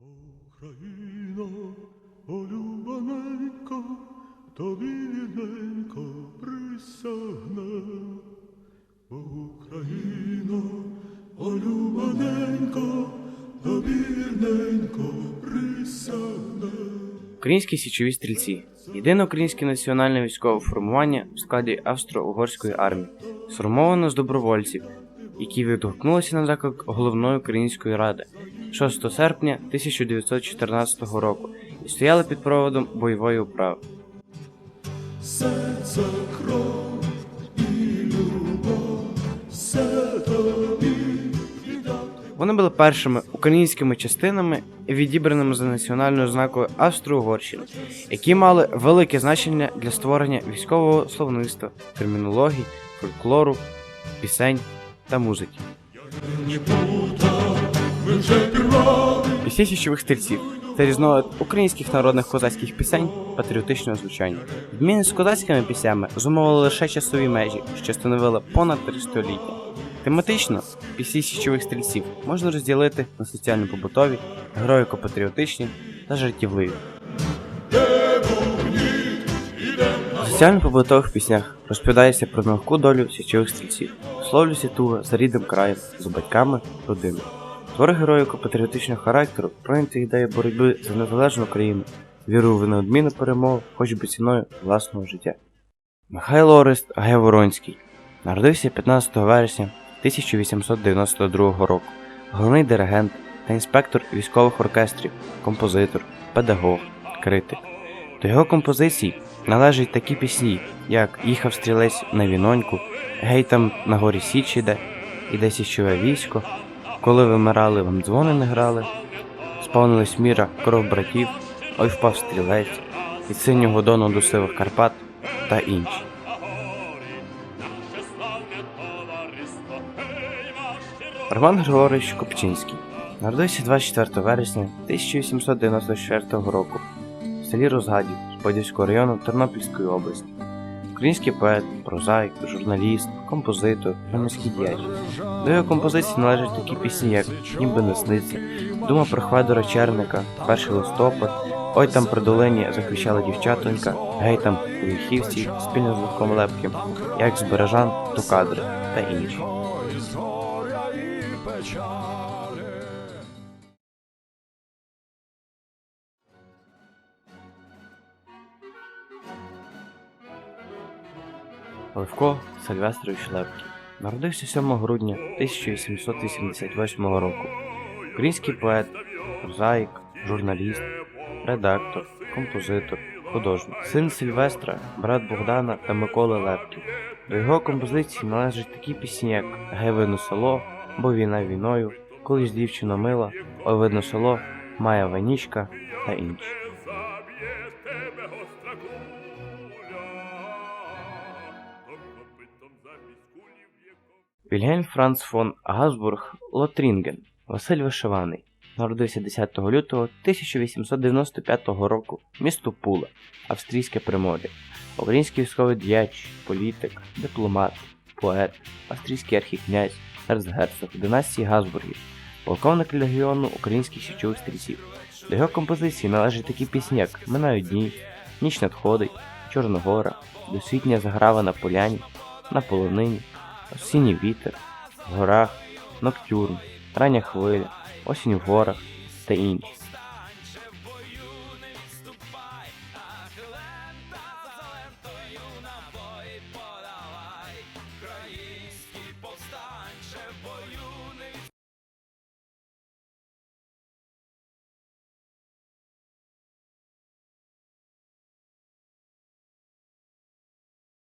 Україно, олюбаненько, тобі вірненько присягне. Україно, олюбаненько, тобі вірненько присягне. Українські січові стрільці єдине українське національне військове формування в складі Австро-Угорської армії, сформовано з добровольців, які відгукнулися на заклик головної української ради 6 серпня 1914 року і стояли під проводом бойової управи. Серце кров і любов, все тобі. Вони були першими українськими частинами, відібраними за національною знакою Австро-Угорщини, які мали велике значення для створення військового словництва, термінології, фольклору, пісень та музики. Не пута, ми вже. Пісні січових стрільців це різновид українських народних козацьких пісень патріотичного звучання. Відміни з козацькими піснями зумовили лише часові межі, що становили понад три століття. Тематично пісні січових стрільців можна розділити на соціально-побутові, героїко-патріотичні та жартівливі. У соціально-побутових піснях розповідається про нелегку долю січових стрільців, висловлюється туга за рідним краєм, за батьками, родиною. Твори героїко-патріотичного характеру пройняти ідею боротьби за незалежну Україну, віру в неодмінну перемогу, хоч би ціною власного життя. Михайло Орест Гайворонський народився 15 вересня 1892 року, головний диригент та інспектор військових оркестрів, композитор, педагог, критик. До його композицій належать такі пісні, як Їхав стрілець на віноньку, Гей там на горі Січ іде, іде січове військо, коли вимирали, вам дзвони не грали, сповнилась міра кров братів, ой впав стрілець, від синього дону до сивих Карпат та інші. Роман Григорович Копчинський народився 24 вересня 1894 року в селі Розгадів Сподівського району Тернопільської області. Український поет, прозаїк, журналіст, композитор, громадський діяч. До його композиції належать такі пісні, як Ніби не сниться, Дума про Хведора Черника, Перший листопад, Ой там при долині захищала дівчатонька, Гей там у Вільхівці, спільно з Левком Лепким, Як з Бережан до кадри та інші. Левко Сильвестрович Лепкий народився 7 грудня 1888 року. Український поет, прозаїк, журналіст, редактор, композитор, художник, син Сильвестра, брат Богдана та Миколи Лепків. До його композиції належать такі пісні, як Гей село, бо війна війною, колись дівчина мила, ой видно село, Мая Ванічка та інші. Вільгельм Франц фон Габсбург Лотрінген, Василь Вишиваний, народився 10 лютого 1895 року, місто Пула, Австрійське Примор'я, український військовий діяч, політик, дипломат, поет, австрійський архікнязь, ерцгерцог династії Габсбургів, полковник легіону українських січових стрільців. До його композиції належать такі пісні, як Минають дні, Ніч надходить, Чорногора, Досвітня заграва на поляні, на полонині, Осінній вітер, в горах, Ноктюрн, Рання хвиля, Осінь в горах та інші.